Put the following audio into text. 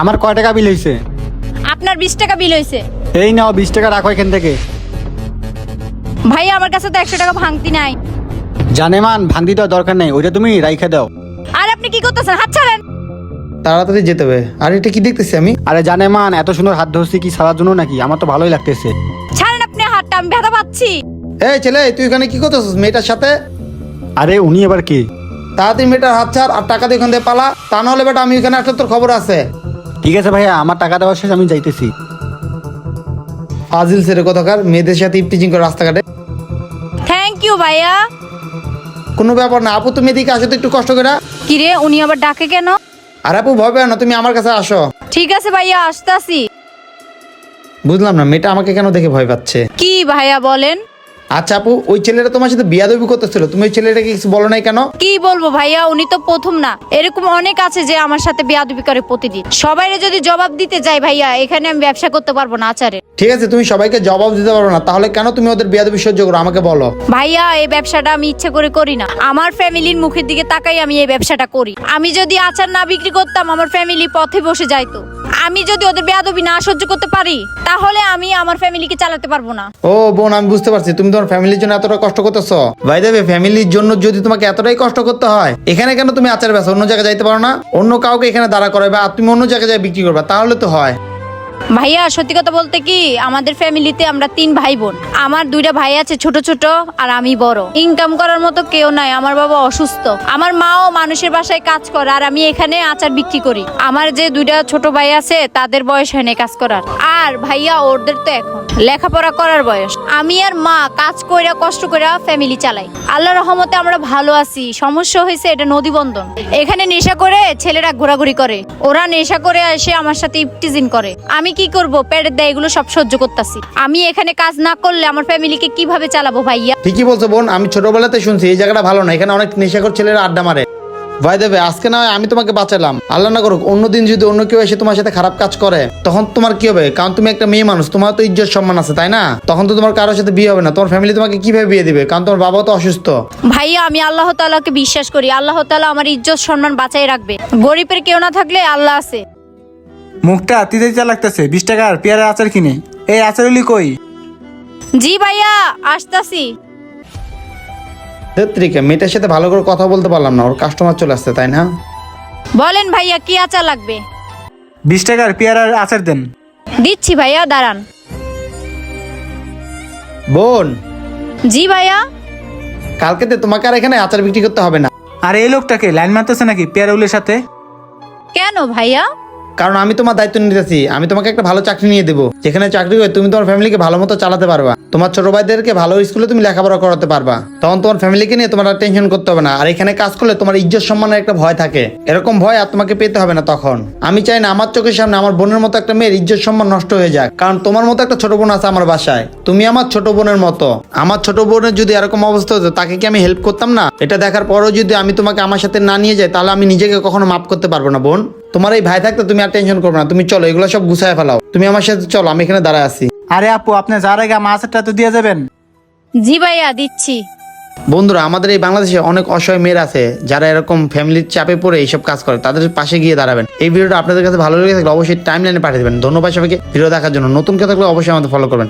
আমার কয় টাকা বিল হয়েছে আপনার বিশ টাকা বিল হয়েছে এই নাও বিশ টাকা রাখো এখান থেকে। ভাইয়া আমার কাছে তো একশো টাকা ভাঙতি নাই। জানে মান ভাঙতি দেওয়ার দরকার নেই ওইটা তুমি রাইখে দাও। আর আপনি কি করতেছেন? হাত ছাড়েন। তাড়াতাড়ি যেতে হবে। আর এটা কি দেখতেছি আমি? আরে জানে মান এত সুন্দর হাত ধরছি কি সারার জন্য নাকি? আমার তো ভালোই লাগতেছে। ছাড়েন আপনি হাতটা আমি ব্যথা পাচ্ছি। এই ছেলে তুই এখানে কি করতেছিস মেয়েটার সাথে? আরে উনি এবার কি? তাড়াতাড়ি মেয়েটার হাত ছাড় আর টাকা দিয়ে ওখান থেকে পালা। তা নাহলে বেটা আমি এখানে আসলে তোর খবর আছে। ঠিক আছে ভাইয়া আমার টাকা দেওয়ার শেষ আমি যাইতেছি। ফাজিল ছেলে কোথাকার মেয়েদের সাথে ইপটিজিং করে রাস্তাঘাটে? থ্যাংক ইউ ভাইয়া। কোনো ব্যাপার না আপু তুমি এদিকে আসো তো একটু কষ্ট করে। কিরে উনি আবার ডাকে কেন? আর আপু ভয় না তুমি আমার কাছে আসো। ঠিক আছে ভাইয়া আসতাছি। বুঝলাম না মেয়েটা আমাকে কেন দেখে ভয় পাচ্ছে? কি ভাইয়া বলেন? আচ্ছা আপু ওই ছেলেটা তোমার সাথে বিয়াদবি করতেছিল তুমি ওই ছেলেটাকে কিছু বলো নাই কেন? কি বলব ভাইয়া উনি তো প্রথম না। এরকম অনেক আছে যে আমার সাথে বেয়াদবি করে প্রতিদিন। সবাইরে যদি জবাব দিতে যাই ভাইয়া এখানে আমি ব্যবসা করতে পারব না আচারে। ঠিক আছে তুমি সবাইকে জবাব দিতে পারো না তাহলে কেন তুমি ওদের বিয়াদবি সহ্য করো? আমাকে বলো। ভাইয়া এই ব্যবসাটা আমি ইচ্ছে করে করি না। আমার ফ্যামিলির মুখের দিকে তাকাই আমি এই ব্যবসাটা করি। আমি যদি আচার না বিক্রি করতাম আমার ফ্যামিলি পথে বসে যাইতো। আমি যদি ওদের বেয়াদবি না সহ্য করতে পারি, তাহলে আমি আমার ফ্যামিলিকে চালাতে পারব না। ও বোন, আমি বুঝতে পারছি। তুমি তোমার ফ্যামিলির জন্য এতটা কষ্ট করতেছো। ভাই দেবে ফ্যামিলির জন্য যদি তোমাকে এতটাই কষ্ট করতে হয়, এখানে কেন তুমি আচার ব্যবসা অন্য জায়গায় যাইতে পারো না? অন্য কাউকে এখানে দাঁড়া করাবে আর তুমি অন্য জায়গায় যাই বিক্রি করবে, তাহলে তো হয়। ভাইয়া, সত্যি কথা বলতে কি, আমাদের ফ্যামিলিতে আমরা তিন ভাই বোন আমার দুইটা ভাই আছে, ছোট ছোট, আর আমি বড়। ইনকাম করার মতো কেউ নাই, আমার বাবা অসুস্থ। আমার মাও মানুষের বাসায় কাজ করে, আর আমি এখানে আচার বিক্রি করি। আমার যে দুইটা ছোট ভাই আছে, তাদের বয়স হয়নি কাজ করার। আর ভাইয়া ওদের তো এখন লেখাপড়া করার বয়স। আমি আর মা কাজ কইরা, কষ্ট কইরা ফ্যামিলি চালাই। আল্লাহ রহমতে আমরা ভালো আছি। সমস্যা হয়েছে এটা নদী বন্ধন এখানে নেশা করে ছেলেরা ঘোরাঘুরি করে। ওরা নেশা করে এসে আমার সাথে ইপটিজিন করে। আমি কি করব? পেটের দেয় এগুলো সব সহ্য করতেছি। আমি এখানে কাজ না করলে আমার ফ্যামিলিকে কীভাবে চালাবো ভাইয়া? ঠিকই বলছো বোন আমি ছোটবেলাতে শুনছি এই জায়গাটা ভালো না এখানে অনেক নেশাখোর ছেলেরা আড্ডা মারে। ভাই দেবে আজকে না আমি তোমাকে বাঁচালাম। আল্লাহ না করুক অন্যদিন যদি অন্য কেউ এসে তোমার সাথে খারাপ কাজ করে তখন তোমার কি হবে? কারণ তুমি একটা মেয়ে মানুষ তোমার তো ইজ্জত সম্মান আছে তাই না? তখন তো তোমার কারোর সাথে বিয়ে হবে না তোমার ফ্যামিলি তোমাকে কীভাবে বিয়ে দিবে? কারণ তোমার বাবা তো অসুস্থ। ভাইয়া আমি আল্লাহ তাআলাকে বিশ্বাস করি আল্লাহ তাআলা আমার ইজ্জত সম্মান বাঁচাই রাখবে। গরিবের কেউ না থাকলে আল্লাহ আছে। মুখটা তিতে চা লাগতেছে বিশ টাকার পেয়ারের আচার কিনে। এই আচারগুলি কই? জি ভাইয়া আসতাছি। ধত্রিকা মেয়েটার সাথে ভালো করে কথা বলতে পারলাম না ওর কাস্টমার চলে আসছে তাই না? বলেন ভাইয়া কি আচার লাগবে? বিশ টাকার পেয়ারার আচার দেন। দিচ্ছি ভাইয়া দাঁড়ান। বোন। জি ভাইয়া। কালকে তো তোমাকে আর এখানে আচার বিক্রি করতে হবে না। আর এই লোকটাকে লাইন মারতেছে নাকি পেয়ারাগুলির সাথে? কেন ভাইয়া? কারণ আমি তোমার দায়িত্ব নিতেছি, আমি তোমাকে একটা ভালো চাকরি নিয়ে দেবো। যেখানে চাকরি করে তুমি তোমার ফ্যামিলিকে ভালো মতো চালাতে পারবা। তোমার ছোট ভাইদেরকে ভালো স্কুলে তুমি লেখাপড়া করাতে পারবা। তখন তোমার ফ্যামিলিকে নিয়ে তোমার টেনশন করতে হবে না। আর এখানে কাজ করলে তোমার ইজ্জত সম্মানের একটা ভয় থাকে। এরকম ভয় আর তোমাকে পেতে হবে না তখন। আমি চাই না আমার চোখের সামনে আমার বোনের মতো একটা মেয়ের ইজ্জত সম্মান নষ্ট হয়ে যাক। কারণ তোমার মতো একটা ছোট বোন আছে আমার বাসায়। তুমি আমার ছোট বোনের মতো। আমার ছোট বোনের যদি এরকম অবস্থা হতো, তাকে কি আমি হেল্প করতাম না? এটা দেখার পরও যদি আমি তোমাকে আমার সাথে না নিয়ে যাই, তাহলে আমি নিজেকে কখনো মাফ করতে পারব না, বোন। তোমার এই ভাই থাকতে তুমি আর টেনশন করবে না তুমি চলো এগুলো সব গুছায় ফেলাও। তুমি আমার সাথে চলো আমি এখানে দাঁড়ায় আছি। আরে আপু আপনি যার আগে আচারটা তো দিয়ে যাবেন। জি ভাইয়া দিচ্ছি। বন্ধুরা আমাদের এই বাংলাদেশে অনেক অসহায় মেয়ের আছে যারা এরকম ফ্যামিলির চাপে পড়ে এইসব কাজ করে তাদের পাশে গিয়ে দাঁড়াবেন। এই ভিডিওটা আপনাদের কাছে ভালো লেগে থাকলে অবশ্যই টাইম লাইনে পাঠিয়ে দেবেন। ধন্যবাদ সবাইকে ভিডিও দেখার জন্য। নতুন কেউ থাকলে অবশ্যই আমাদের ফলো করবেন।